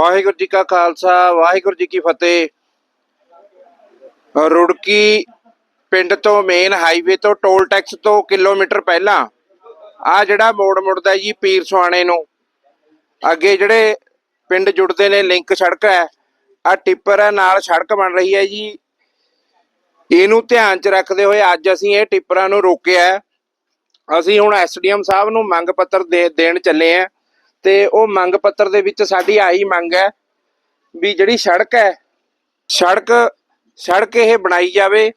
ਵਾਹਿਗੁਰੂ ਜੀ ਕਾ ਖਾਲਸਾ, ਵਾਹਿਗੁਰੂ ਜੀ ਕੀ ਫਤਿਹ। ਰੁੜਕੀ ਪਿੰਡ ਤੋਂ ਮੇਨ ਹਾਈਵੇ ਤੋਂ ਟੋਲ ਟੈਕਸ ਤੋਂ ਕਿਲੋਮੀਟਰ ਪਹਿਲਾਂ ਆ ਜਿਹੜਾ ਮੋੜ ਮੁੜਦਾ ਜੀ ਪੀਰ ਸੁਆਣੇ ਨੂੰ। ਅੱਗੇ ਜਿਹੜੇ ਪਿੰਡ ਜੁੜਦੇ ਨੇ, ਲਿੰਕ ਸੜਕ ਹੈ ਆ ਟਿੱਪਰ ਹੈ, ਨਾਲ ਸੜਕ ਬਣ ਰਹੀ ਹੈ ਜੀ। ਇਹਨੂੰ ਧਿਆਨ 'ਚ ਰੱਖਦੇ ਹੋਏ ਅੱਜ ਅਸੀਂ ਇਹ ਟਿੱਪਰਾਂ ਨੂੰ ਰੋਕਿਆ ਅਸੀਂ ਹੁਣ ਐਸਡੀਐਮ ਸਾਹਿਬ ਨੂੰ ਮੰਗ ਪੱਤਰ ਦੇ, ਦੇਣ ਚੱਲੇ ਆ ਤੇ ਉਹ ਮੰਗ ਪੱਤਰ ਦੇ ਵਿੱਚ ਸਾਡੀ ਆਈ ਮੰਗ ਹੈ ਵੀ ਜਿਹੜੀ ਸੜਕ ਹੈ, ਸੜਕ ਸੜਕ ਇਹ ਬਣਾਈ ਜਾਵੇ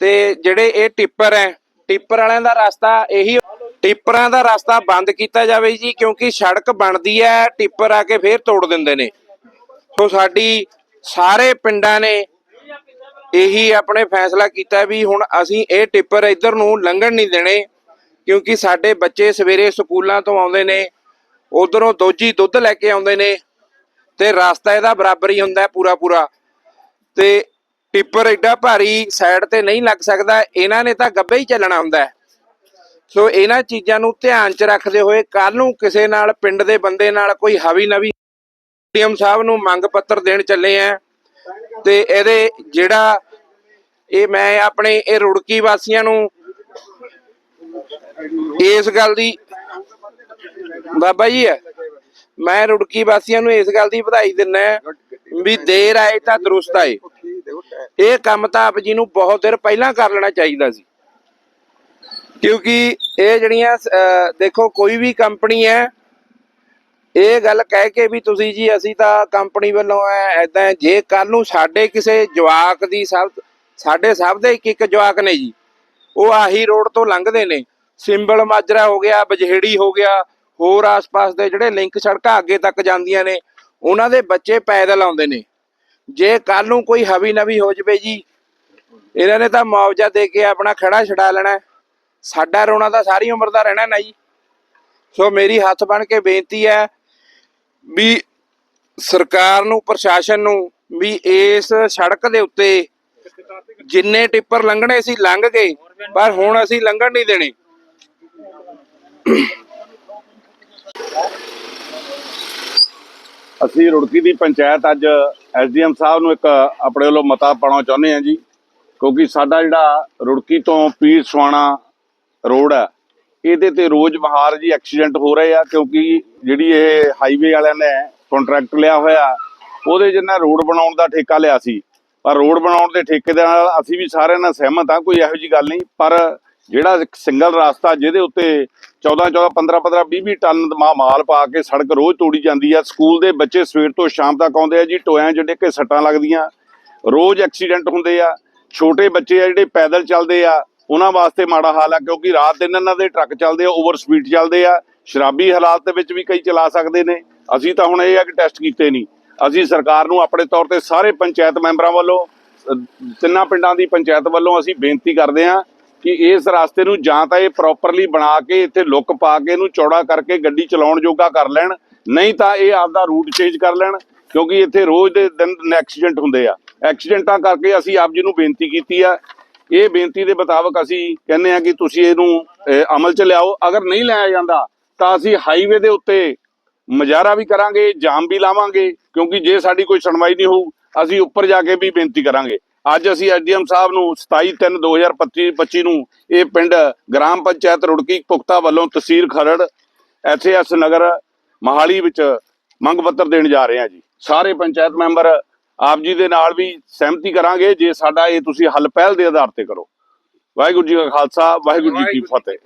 ਤੇ ਜਿਹੜੇ ਇਹ ਟਿੱਪਰ ਹੈ, ਟਿੱਪਰ ਵਾਲਿਆਂ ਦਾ ਰਸਤਾ ਇਹੀ ਟਿੱਪਰਾਂ ਦਾ ਰਸਤਾ ਬੰਦ ਕੀਤਾ ਜਾਵੇ ਜੀ, ਕਿਉਂਕਿ ਸੜਕ ਬਣਦੀ ਹੈ, ਟਿੱਪਰ ਆ ਕੇ ਫੇਰ ਤੋੜ ਦਿੰਦੇ ਨੇ। ਸੋ ਸਾਡੀ ਸਾਰੇ ਪਿੰਡਾਂ ਨੇ ਇਹੀ ਆਪਣੇ ਫੈਸਲਾ ਕੀਤਾ ਵੀ ਹੁਣ ਅਸੀਂ ਇਹ ਟਿੱਪਰ ਇੱਧਰ ਨੂੰ ਲੰਘਣ ਨਹੀਂ ਦੇਣੇ, ਕਿਉਂਕਿ ਸਾਡੇ ਬੱਚੇ ਸਵੇਰੇ ਸਕੂਲਾਂ ਤੋਂ ਆਉਂਦੇ ਨੇ ਉਧਰੋਂ ਦੋਜੀ ਦੁੱਧ ਲੈ ਕੇ ਆਉਂਦੇ ਨੇ ਤੇ ਰਸਤਾ ਇਹਦਾ ਬਰਾਬਰ ਹੀ ਹੁੰਦਾ ਪੂਰਾ ਪੂਰਾ। ਤੇ ਟਿੱਪਰ ਐਡਾ ਭਾਰੀ ਸਾਈਡ ਤੇ ਨਹੀਂ ਲੱਗ ਸਕਦਾ, ਇਹਨਾਂ ਨੇ ਤਾਂ ਗੱਬੇ ਹੀ ਚੱਲਣਾ ਹੁੰਦਾ ਸੋ ਇਹਨਾਂ ਚੀਜ਼ਾਂ ਨੂੰ ਧਿਆਨ 'ਚ ਰੱਖਦੇ ਹੋਏ ਕੱਲ ਨੂੰ ਕਿਸੇ ਨਾਲ, ਪਿੰਡ ਦੇ ਬੰਦੇ ਨਾਲ ਕੋਈ ਹਵੀ ਨਵੀ ਡੀਐਮ ਸਾਹਿਬ ਨੂੰ ਮੰਗ ਪੱਤਰ ਦੇਣ ਚੱਲੇ ਆ। ਤੇ ਇਹਦੇ ਜਿਹੜਾ ਇਹ ਮੈਂ ਆਪਣੇ ਇਹ ਰੁੜਕੀ ਵਾਸੀਆਂ ਨੂੰ ਇਸ ਗੱਲ ਦੀ ਬਾਬਾ ਜੀ, ਮੈਂ ਰੁੜਕੀ ਵਾਸੀਆਂ ਨੂੰ ਇਸ ਗੱਲ ਦੀ ਵਧਾਈ ਦਿੰਦਾ ਵੀ ਦੇਰ ਆਏ ਤਾਂ ਦਰੁਸਤ ਆਏ। ਇਹ ਕੰਮ ਤਾਂ ਆਪ ਜੀ ਨੂੰ ਬਹੁਤ ਦੇਰ ਪਹਿਲਾਂ ਕਰ ਲੈਣਾ ਚਾਹੀਦਾ ਸੀ। ਕਿਉਂਕਿ ਇਹ ਜਿਹੜੀਆਂ ਦੇਖੋ, ਕੋਈ ਵੀ ਕੰਪਨੀ ਹੈ, ਇਹ ਗੱਲ ਕਹਿ ਕੇ ਵੀ ਤੁਸੀਂ ਜੀ, ਅਸੀਂ ਤਾਂ ਕੰਪਨੀ ਵੱਲੋਂ ਐ ਐਦਾਂ ਜੇ ਕੱਲ ਨੂੰ ਸਾਡੇ ਕਿਸੇ ਜਵਾਕ ਦੀ ਸਭ, ਸਾਡੇ ਸਭ ਦੇ ਇੱਕ ਇੱਕ ਜਵਾਕ ਨੇ ਜੀ, ਉਹ ਆਹੀ ਰੋਡ ਤੋਂ ਲੰਘਦੇ ਨੇ। ਸਿੰਬਲ ਮਾਜਰਾ ਹੋ ਗਿਆ, ਬਜਹੇੜੀ ਹੋ ਗਿਆ ਹੋਰ ਆਸ-ਪਾਸ ਦੇ ਜਿਹੜੇ ਲਿੰਕ ਸੜਕਾਂ ਅੱਗੇ ਤੱਕ ਜਾਂਦੀਆਂ ਨੇ, ਉਹਨਾਂ ਦੇ ਬੱਚੇ ਪੈਦਲ ਆਉਂਦੇ ਨੇ। ਜੇ ਕੱਲ ਨੂੰ ਕੋਈ ਹਵੀ ਨਵੀ ਹੋ ਜਵੇ ਜੀ, ਇਹਨਾਂ ਨੇ ਤਾਂ ਮੁਆਵਜ਼ਾ ਦੇ ਕੇ ਆਪਣਾ ਖੜਾ ਛਡਾ ਲੈਣਾ ਸਾਡਾ ਰੋਣਾ ਤਾਂ ਸਾਰੀ ਉਮਰ ਦਾ ਰਹਿਣਾ ਨਾ ਸੋ ਮੇਰੀ ਹੱਥ ਬਣ ਕੇ ਬੇਨਤੀ ਹੈ ਵੀ ਸਰਕਾਰ ਨੂੰ, ਪ੍ਰਸ਼ਾਸਨ ਨੂੰ ਵੀ ਇਸ ਸੜਕ ਦੇ ਉੱਤੇ ਜਿੰਨੇ ਟਿੱਪਰ ਲੰਘਣੇ ਸੀ ਲੰਘ ਗਏ, ਪਰ ਹੁਣ ਅਸੀਂ ਲੰਘਣ ਨਹੀਂ ਦੇਣੇ। ਅਸੀਂ ਰੁੜਕੀ ਦੀ ਪੰਚਾਇਤ ਅੱਜ ਐਸਡੀਐਮ ਸਾਹਿਬ ਨੂੰ ਇੱਕ ਆਪਣੇ ਵੱਲੋਂ ਮਤਾ ਪਾਉਣਾ ਚਾਹੁੰਦੇ ਹਾਂ ਜੀ, ਕਿਉਂਕਿ ਸਾਡਾ ਜਿਹੜਾ ਰੁੜਕੀ ਤੋਂ ਪੀਰ ਸੁਆਣਾ ਰੋਡ ਹੈ, ਇਹਦੇ ਤੇ ਰੋਜ਼ ਬਹਾਰ ਜੀ ਐਕਸੀਡੈਂਟ ਹੋ ਰਹੇ ਆ, ਕਿਉਂਕਿ ਜਿਹੜੀ ਇਹ ਹਾਈਵੇ ਵਾਲਿਆਂ ਨੇ ਕੰਟਰੈਕਟ ਲਿਆ ਹੋਇਆ, ਉਹਦੇ ਜਿੰਨਾ ਰੋਡ ਬਣਾਉਣ ਦਾ ਠੇਕਾ ਲਿਆ ਸੀ। ਪਰ ਰੋਡ ਬਣਾਉਣ ਦੇ ਠੇਕੇ ਦੇ ਨਾਲ ਅਸੀਂ ਵੀ ਸਾਰਿਆਂ ਨਾਲ ਸਹਿਮਤ ਹਾਂ, ਕੋਈ ਇਹੋ ਜੀ ਗੱਲ ਨਹੀਂ, ਪਰ ਜਿਹੜਾ ਇੱਕ ਸਿੰਗਲ ਰਸਤਾ ਜਿਹਦੇ ਉੱਤੇ 14 14 15 15 20 20 ਟਨ ਮਾ- ਮਾਲ ਪਾ ਕੇ ਸੜਕ ਰੋਜ਼ ਤੋੜੀ ਜਾਂਦੀ ਆ। ਸਕੂਲ ਦੇ ਬੱਚੇ ਸਵੇਰ ਤੋਂ ਸ਼ਾਮ ਤੱਕ ਆਉਂਦੇ ਆ ਜੀ, ਟੋਇਆਂ ਜਿਹੜੇ ਕਿ ਸੱਟਾਂ ਲੱਗਦੀਆਂ। ਰੋਜ਼ ਐਕਸੀਡੈਂਟ ਹੁੰਦੇ ਆ। ਛੋਟੇ ਬੱਚੇ ਆ ਜਿਹੜੇ ਪੈਦਲ ਚੱਲਦੇ ਆ, ਉਹਨਾਂ ਵਾਸਤੇ ਮਾੜਾ ਹਾਲ ਆ, ਕਿਉਂਕਿ ਰਾਤ ਦਿਨ ਇਹਨਾਂ ਦੇ ਟਰੱਕ ਚੱਲਦੇ ਆ, ਓਵਰ ਸਪੀਡ ਚੱਲਦੇ ਆ। ਸ਼ਰਾਬੀ ਹਾਲਾਤ ਦੇ ਵਿੱਚ ਵੀ ਕਈ ਚਲਾ ਸਕਦੇ ਨੇ। ਅਸੀਂ ਤਾਂ ਹੁਣ ਇਹ ਆ ਕਿ ਟੈਸਟ ਕੀਤੇ ਨਹੀਂ। ਅਸੀਂ ਸਰਕਾਰ ਨੂੰ ਆਪਣੇ ਤੌਰ ਤੇ ਸਾਰੇ ਪੰਚਾਇਤ ਮੈਂਬਰਾਂ ਵੱਲੋਂ ਤਿੰਨਾਂ ਪਿੰਡਾਂ ਦੀ ਪੰਚਾਇਤ ਵੱਲੋਂ ਅਸੀਂ ਬੇਨਤੀ ਕਰਦੇ ਹਾਂ ਕਿ ਇਸ ਰਸਤੇ ਨੂੰ ਜਾਂ ਤਾਂ ਇਹ ਪ੍ਰੋਪਰਲੀ ਬਣਾ ਕੇ ਇੱਥੇ ਲੁੱਕ ਪਾ ਕੇ ਇਹਨੂੰ ਚੌੜਾ ਕਰਕੇ ਗੱਡੀ ਚਲਾਉਣ ਜੋਗਾ ਕਰ ਲੈਣ, ਨਹੀਂ ਤਾਂ ਇਹ ਆਪਦਾ ਰੂਟ ਚੇਂਜ ਕਰ ਲੈਣ, ਕਿਉਂਕਿ ਇੱਥੇ ਰੋਜ਼ ਦੇ ਦਿਨ ਐਕਸੀਡੈਂਟ ਹੁੰਦੇ ਆ। ਐਕਸੀਡੈਂਟਾਂ ਕਰਕੇ ਅਸੀਂ ਆਪ ਜੀ ਨੂੰ ਬੇਨਤੀ ਕੀਤੀ ਆ। ਇਹ ਬੇਨਤੀ ਦੇ ਮੁਤਾਬਕ ਅਸੀਂ ਕਹਿੰਦੇ ਆ ਕਿ ਤੁਸੀਂ ਇਹਨੂੰ ਅਮਲ ਚ ਲਿਆਓ। ਅਗਰ ਨਹੀਂ ਲਿਆ ਜਾਂਦਾ, ਤਾਂ ਅਸੀਂ ਹਾਈਵੇ ਦੇ ਉੱਤੇ ਮੁਜ਼ਾਹਰਾ ਵੀ ਕਰਾਂਗੇ, ਜਾਮ ਵੀ ਲਾਵਾਂਗੇ, ਕਿਉਂਕਿ ਜੇ ਸਾਡੀ ਕੋਈ ਸੁਣਵਾਈ ਨਹੀਂ ਹੋਊ, ਅਸੀਂ ਉੱਪਰ ਜਾ ਕੇ ਵੀ ਬੇਨਤੀ ਕਰਾਂਗੇ। ਅੱਜ ਅਸੀਂ ਐਸਡੀਐਮ ਸਾਹਿਬ ਨੂੰ 27 3 2025 25 ਨੂੰ ਇਹ ਪਿੰਡ ਗ੍ਰਾਮ ਪੰਚਾਇਤ ਰੁੜਕੀ ਪੁਖਤਾ ਵੱਲੋਂ ਤਹਿਸੀਲ ਖਰੜ ਐਸਐਸ ਨਗਰ ਮਹਾਲੀ ਵਿੱਚ ਮੰਗ ਪੱਤਰ ਦੇਣ ਜਾ ਰਹੇ ਹਾਂ ਜੀ। ਸਾਰੇ ਪੰਚਾਇਤ ਮੈਂਬਰ ਆਪ ਜੀ ਦੇ ਨਾਲ ਵੀ ਸਹਿਮਤੀ ਕਰਾਂਗੇ ਜੇ ਸਾਡਾ ਇਹ ਤੁਸੀਂ ਹੱਲ ਪਹਿਲ ਦੇ ਆਧਾਰ ਤੇ ਕਰੋ। ਵਾਹਿਗੁਰੂ ਜੀ ਕਾ ਖਾਲਸਾ ਵਾਹਿਗੁਰੂ ਜੀ ਕੀ ਫਤਿਹ।